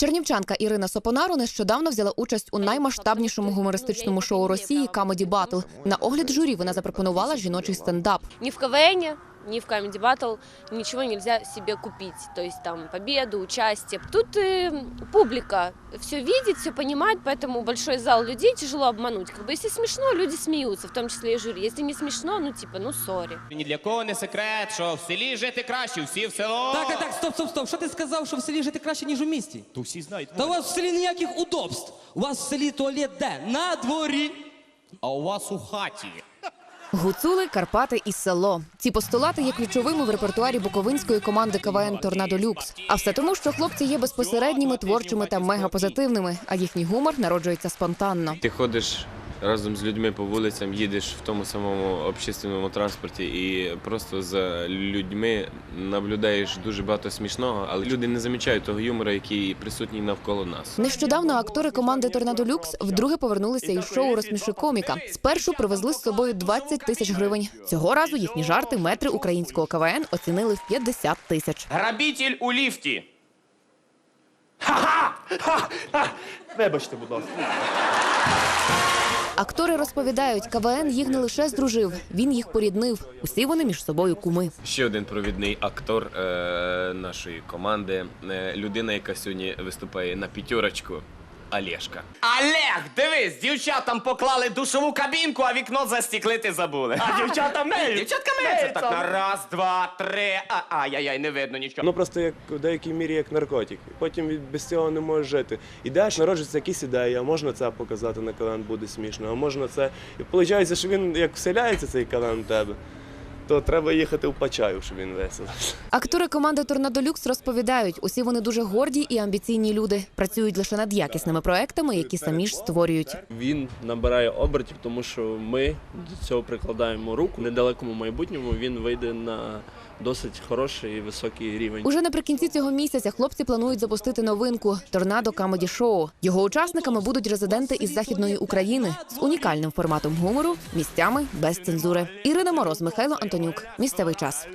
Чернівчанка Ірина Сопонару нещодавно взяла участь у наймасштабнішому гумористичному шоу Росії Камеді Батл. На огляд журі вона запропонувала жіночий стендап. Ні в КВН, ни в Comedy Battle ничего нельзя себе купить. То есть там победу, участие. Тут э, публика все видит, все понимает, поэтому большой зал людей тяжело обмануть. Как бы если смешно, люди смеются, в том числе и жюри. Если не смешно, ну типа, ну сори. Ні для кого не секрет, що в селі жити краще, всі в село. Так, так, так, стоп, стоп, стоп. Що ти сказав, що в селі жити краще, ніж у місті? То всі знають. Та у вас в селі ніяких удобств. У вас в селі туалет де? На дворі. А у вас у хаті. Гуцули, Карпати і село. Ці постулати є ключовими в репертуарі буковинської команди КВН Торнадо Люкс. А все тому, що хлопці є безпосередніми, творчими та мегапозитивними, а їхній гумор народжується спонтанно. Ти ходиш разом з людьми по вулицям, їдеш в тому самому общественному транспорті і просто за людьми наблюдаєш дуже багато смішного, але люди не замічають того юмора, який присутній навколо нас. Нещодавно актори команди Торнадо Люкс вдруге повернулися із шоу Розсміши коміка. Спершу привезли з собою 20 тисяч гривень. Цього разу їхні жарти метри українського КВН оцінили в 50 тисяч. Грабітель у ліфті. Вибачте, будь ласка. Актори розповідають, КВН їх не лише здружив, він їх поріднив. Усі вони між собою куми. Ще один провідний актор е, нашої команди, е, людина, яка сьогодні виступає на п'ятерочку, Олешка. Олег, дивись, дівчатам поклали душову кабінку, а вікно застіклити забули. А дівчата миють. Дівчатка миються. Так на раз, два, три. А, ай-яй-яй, не видно нічого. Ну просто як в деякій мірі як наркотик. Потім від- без цього не можеш жити. Ідеш, народжуються якісь ідеї, а можна це показати на КВН буде смішно, а можна це. І виходить, що він як вселяється цей КВН в тебе, то треба їхати в Пачаю, щоб він веселився. Актори команди Торнадо Люкс розповідають, усі вони дуже горді і амбіційні люди. Працюють лише над якісними проектами, які самі ж створюють. Він набирає обертів, тому що ми до цього прикладаємо руку. В недалекому майбутньому він вийде на досить хороший і високий рівень. Уже наприкінці цього місяця хлопці планують запустити новинку Торнадо Камеді Шоу. Його учасниками будуть резиденти із західної України з унікальним форматом гумору, місцями без цензури. Ірина Мороз, Михайло Антонюк. Місцевий час.